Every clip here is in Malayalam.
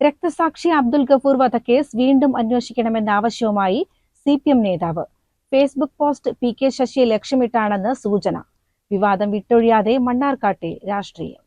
രക്തസാക്ഷി അബ്ദുൽ ഗഫൂർ വധക്കേസ് വീണ്ടും അന്വേഷിക്കണമെന്ന ആവശ്യവുമായി സി പി എം നേതാവ്. ഫേസ്ബുക്ക് പോസ്റ്റ് പി കെ ശശിയെ ലക്ഷ്യമിട്ടാണെന്ന് സൂചന. വിവാദം വിട്ടൊഴിയാതെ മണ്ണാർക്കാട്ടെ രാഷ്ട്രീയം.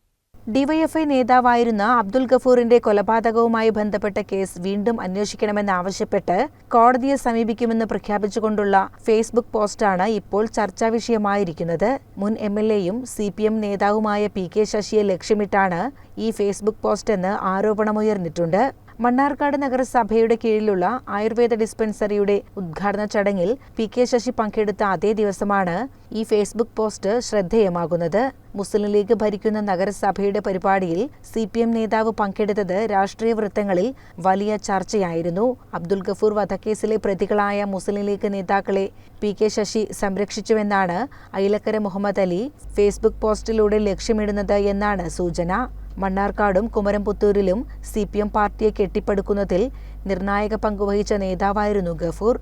ഡിവൈഎഫ്ഐ നേതാവായിരുന്ന അബ്ദുൽ ഗഫൂറിന്റെ കൊലപാതകവുമായി ബന്ധപ്പെട്ട കേസ് വീണ്ടും അന്വേഷിക്കണമെന്നാവശ്യപ്പെട്ട് കോടതിയെ സമീപിക്കുമെന്ന് പ്രഖ്യാപിച്ചുകൊണ്ടുള്ള ഫേസ്ബുക്ക് പോസ്റ്റാണ് ഇപ്പോൾ ചർച്ചാ വിഷയമായിരിക്കുന്നത്. മുൻ എം എൽ എയും സി പി എം നേതാവുമായ പി കെ ശശിയെ ലക്ഷ്യമിട്ടാണ് ഈ ഫേസ്ബുക്ക് പോസ്റ്റ് എന്ന് ആരോപണമുയർന്നിട്ടുണ്ട്. മണ്ണാർക്കാട് നഗരസഭയുടെ കീഴിലുള്ള ആയുർവേദ ഡിസ്പെൻസറിയുടെ ഉദ്ഘാടന ചടങ്ങിൽ പി കെ ശശി പങ്കെടുത്ത അതേ ദിവസമാണ് ഈ ഫേസ്ബുക്ക് പോസ്റ്റ് ശ്രദ്ധേയമാകുന്നത്. മുസ്ലിം ലീഗ് ഭരിക്കുന്ന നഗരസഭയുടെ പരിപാടിയിൽ സി പി എം നേതാവ് പങ്കെടുത്തത് രാഷ്ട്രീയ വൃത്തങ്ങളിൽ വലിയ ചർച്ചയായിരുന്നു. അബ്ദുൽ ഗഫൂർ വധക്കേസിലെ പ്രതികളായ മുസ്ലിം ലീഗ് നേതാക്കളെ പി കെ ശശി സംരക്ഷിച്ചുവെന്നാണ് അയിലക്കര മുഹമ്മദ് അലി ഫേസ്ബുക്ക് പോസ്റ്റിലൂടെ ലക്ഷ്യമിടുന്നത് എന്നാണ് സൂചന. മണ്ണാർക്കാടും കുമരംപുത്തൂരിലും സി പി എം പാർട്ടിയെ കെട്ടിപ്പടുക്കുന്നതിൽ നിർണായക പങ്കുവഹിച്ച നേതാവായിരുന്നു ഗഫൂർ.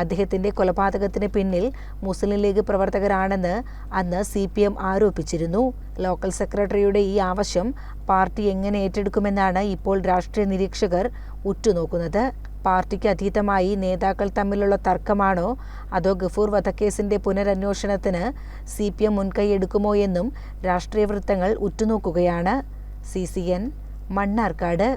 അദ്ദേഹത്തിന്റെ കൊലപാതകത്തിന് പിന്നിൽ മുസ്ലിം ലീഗ് പ്രവർത്തകരാണെന്ന് അന്ന് സി പി എം ആരോപിച്ചിരുന്നു. ലോക്കൽ സെക്രട്ടറിയുടെ ഈ ആവശ്യം പാർട്ടി എങ്ങനെ ഏറ്റെടുക്കുമെന്നാണ് ഇപ്പോൾ രാഷ്ട്രീയ നിരീക്ഷകർ ഉറ്റുനോക്കുന്നത്. പാർട്ടിക്ക് അതീതമായി നേതാക്കൾ തമ്മിലുള്ള തർക്കമാണോ? അതോ ഗഫൂർ വധക്കേസിന്റെ പുനരന്വേഷണത്തിന് സി പി എം മുൻകൈയെടുക്കുമോ എന്നും രാഷ്ട്രീയ വൃത്തങ്ങൾ ഉറ്റുനോക്കുകയാണ്. C C N Mannarkkad